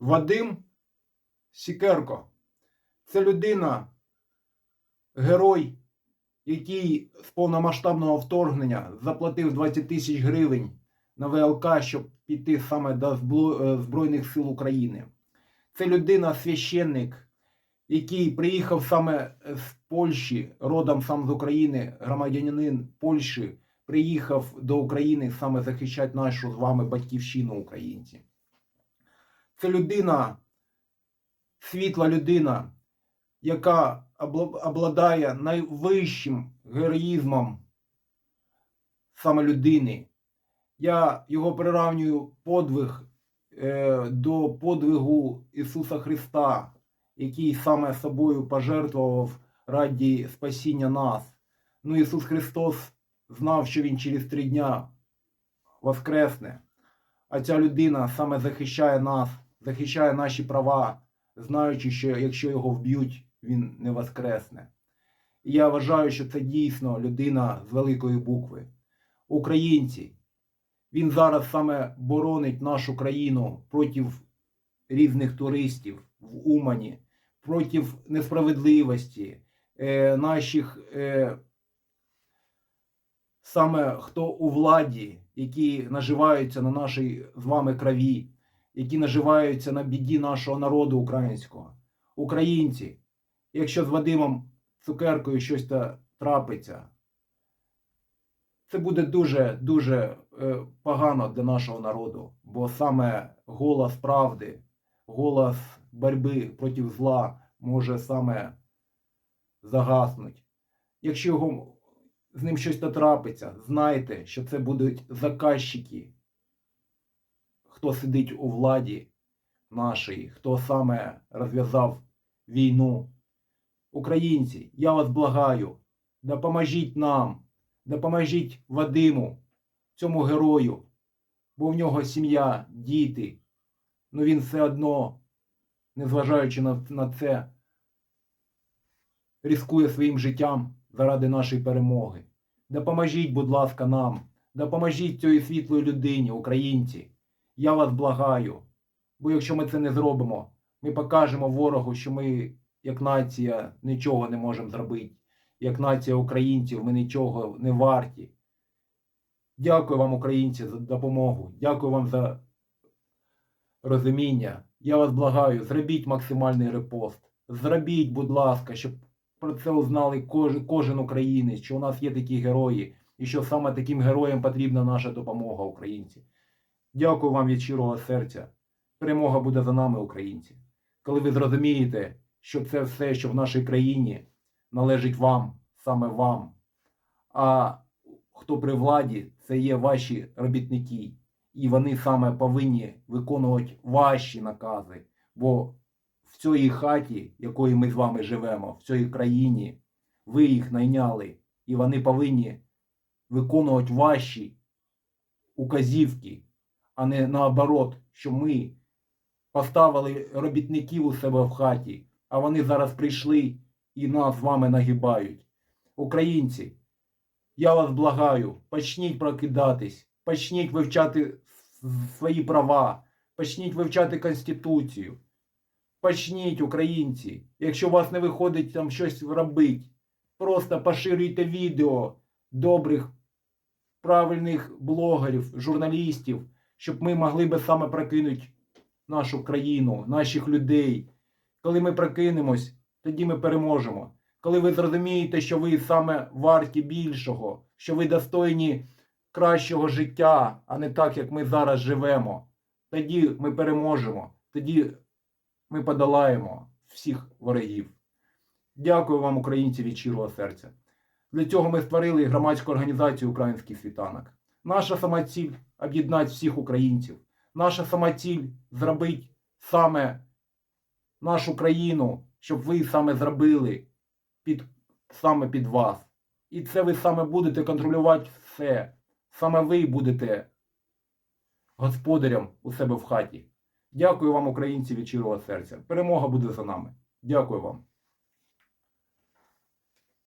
Вадим Сікерко. Це людина, герой, який з повномасштабного вторгнення заплатив 20 тисяч гривень на ВЛК, щоб піти саме до е, Збройних сил України. Це людина, священник, який приїхав саме з Польщі, родом сам з України, громадянин Польщі, приїхав до України саме захищати нашу з вами батьківщину українці. Це людина, світла людина, яка обладає найвищим героїзмом саме людини. Я його приравнюю подвиг е, до подвигу Ісуса Христа, який саме собою пожертвував раді спасіння нас. Ну, Ісус Христос знав, що Він через три дня воскресне. А ця людина саме захищає нас, захищає наші права, знаючи, що якщо його вб'ють, він не воскресне. І я вважаю, що це дійсно людина з великої букви. Українці, він зараз саме боронить нашу країну проти різних туристів в Умані, проти несправедливості, е, наших е, саме хто у владі, які наживаються на нашій з вами крові, які наживаються на біді нашого народу українського. Українці, якщо з Вадимом Цукеркою щось трапиться, це буде дуже дуже е, погано для нашого народу, бо саме голос правди, голос боротьби проти зла може саме загаснути. Якщо його з ним щось трапиться, знайте, що це будуть заказчики, хто сидить у владі нашій, хто саме розв'язав війну. Українці, я вас благаю, допоможіть нам, допоможіть Вадиму, цьому герою, бо в нього сім'я, діти. Ну він все одно, незважаючи на, на це, ризикує своїм життям заради нашої перемоги. Допоможіть, будь ласка, нам, допоможіть цій світлої людині, українці. Я вас благаю. Бо якщо ми це не зробимо, ми покажемо ворогу, що ми, як нація, нічого не можемо зробити. Як нація українців, ми нічого не варті. Дякую вам, українці, за допомогу. Дякую вам за розуміння. Я вас благаю, зробіть максимальний репост. Зробіть, будь ласка, щоб про це узнали кожен, кожен українець, що у нас є такі герої, і що саме таким героям потрібна наша допомога, українці. Дякую вам від щирого серця. Перемога буде за нами, українці. Коли ви зрозумієте, що це все, що в нашій країні, належить вам, саме вам. А хто при владі, це є ваші робітники. І вони саме повинні виконувати ваші накази. Бо в цій хаті, якої ми з вами живемо, в цій країні, ви їх найняли, і вони повинні виконувати ваші указівки, а не наоборот, що ми поставили робітників у себе в хаті, а вони зараз прийшли і нас з вами нагибають. Українці, я вас благаю, почніть прокидатись, почніть вивчати свої права, почніть вивчати Конституцію. Почніть, українці. Якщо у вас не виходить там щось робити, просто поширюйте відео добрих, правильних блогерів, журналістів, щоб ми могли би саме прокинути нашу країну, наших людей. Коли ми прокинемось, тоді ми переможемо. Коли ви зрозумієте, що ви саме варті більшого, що ви достойні кращого життя, а не так, як ми зараз живемо, тоді ми переможемо. Тоді ми подолаємо всіх ворогів. Дякую вам, українці, від щирого серця. Для цього ми створили громадську організацію Український світанок. Наша сама ціль об'єднати всіх українців. Наша сама ціль зробити саме нашу країну, щоб ви саме зробили під, саме під вас. І це ви саме будете контролювати все. Саме ви будете господарем у себе в хаті. Дякую вам, українці, від щирого серця. Перемога буде за нами. Дякую вам.